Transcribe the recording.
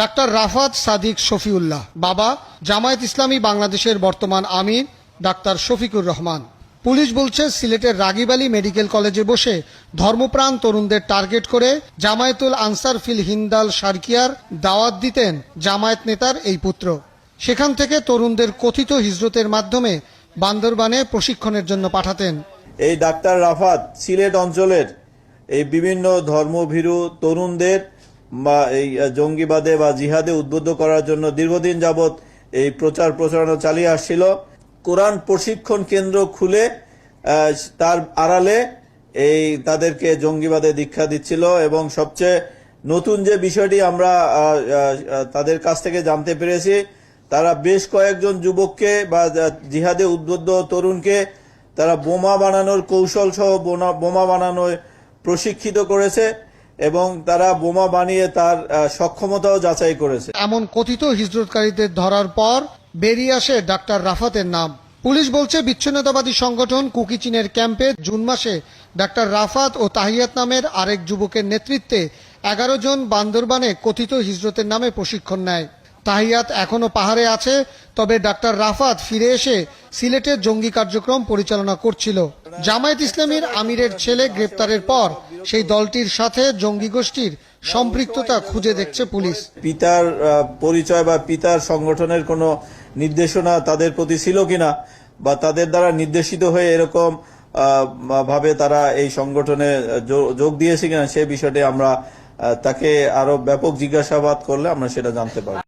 Doctor Rafat Sadiq Shafiullah, বাবা, জামায়াত ইসলামী বাংলাদেশের বর্তমান আমির, ডাক্তার শফিকুর রহমান। পুলিশ বলছে, সিলেটের রাগিবালী মেডিকেল কলেজে বসে ধর্মপ্রাণ তরুণদের টার্গেট করে জামায়াতুল আনসার ফিল হিন্দাল সার্কিয়ার দাওয়াত দিতেন জামায়াত নেতার এই পুত্র। সেখান থেকে তরুণদের কথিত হিজরতের মাধ্যমে বান্দরবানে প্রশিক্ষণের জন্য পাঠাতেন। এই ডাক্তার রাফাত সিলেট অঞ্চলের এই বিভিন্ন ধর্মভীরু তরুণদের বা এই জঙ্গিবাদে বা জিহাদে উদ্বুদ্ধ করার জন্য দীর্ঘদিন যাবৎ এই প্রচার প্রচারণা চালিয়ে আসছিল। কোরআন প্রশিক্ষণ কেন্দ্র খুলে তার আড়ালে এই তাদেরকে জঙ্গিবাদে দীক্ষা দিচ্ছিল এবং সবচেয়ে নতুন যে বিষয়টি আমরা তাদের কাছ থেকে জানতে পেরেছি, তারা বেশ কয়েকজন যুবককে বা জিহাদে উদ্বুদ্ধ তরুণকে তারা বোমা বানানোর কৌশল সহ বোমা বানানোয় প্রশিক্ষিত করেছে। এবং তারা বোমা বানিয়ে তার সক্ষমতাও যাচাই করেছে। এমন কথিত হিজরতকারীদের ধরার পর বেরিয়ে আসে ডাক্তার রাফাতের নাম। পুলিশ বলছে, বিচ্ছিন্নতাবাদী সংগঠন কুকিচিনের ক্যাম্পে জুন মাসে ডাক্তার রাফাত ও তাহিয়াত নামের আরেক যুবকের নেতৃত্বে এগারো জন বান্দরবানে কথিত হিজরতের নামে প্রশিক্ষণ নেয়। তাহিয়াত এখনও পাহাড়ে আছে, তবে ডাক্তার রাফাত ফিরে এসে সিলেটের জঙ্গি কার্যক্রম পরিচালনা করছিল। জামায়াত ইসলামীর আমিরের ছেলে গ্রেপ্তারের পর সেই দলটির সাথে জঙ্গি গোষ্ঠীর সম্পৃক্ততা খুঁজে দেখছে পুলিশ। পিতার পরিচয় বা পিতার সংগঠনের কোনো নির্দেশনা তাদের প্রতি ছিল কিনা বা তাদের দ্বারা নির্দেশিত হয়ে এরকম ভাবে তারা এই সংগঠনে যোগ দিয়েছে কিনা সে বিষয়টি আমরা তাকে আরও ব্যাপক জিজ্ঞাসাবাদ করলে আমরা সেটা জানতে পারব।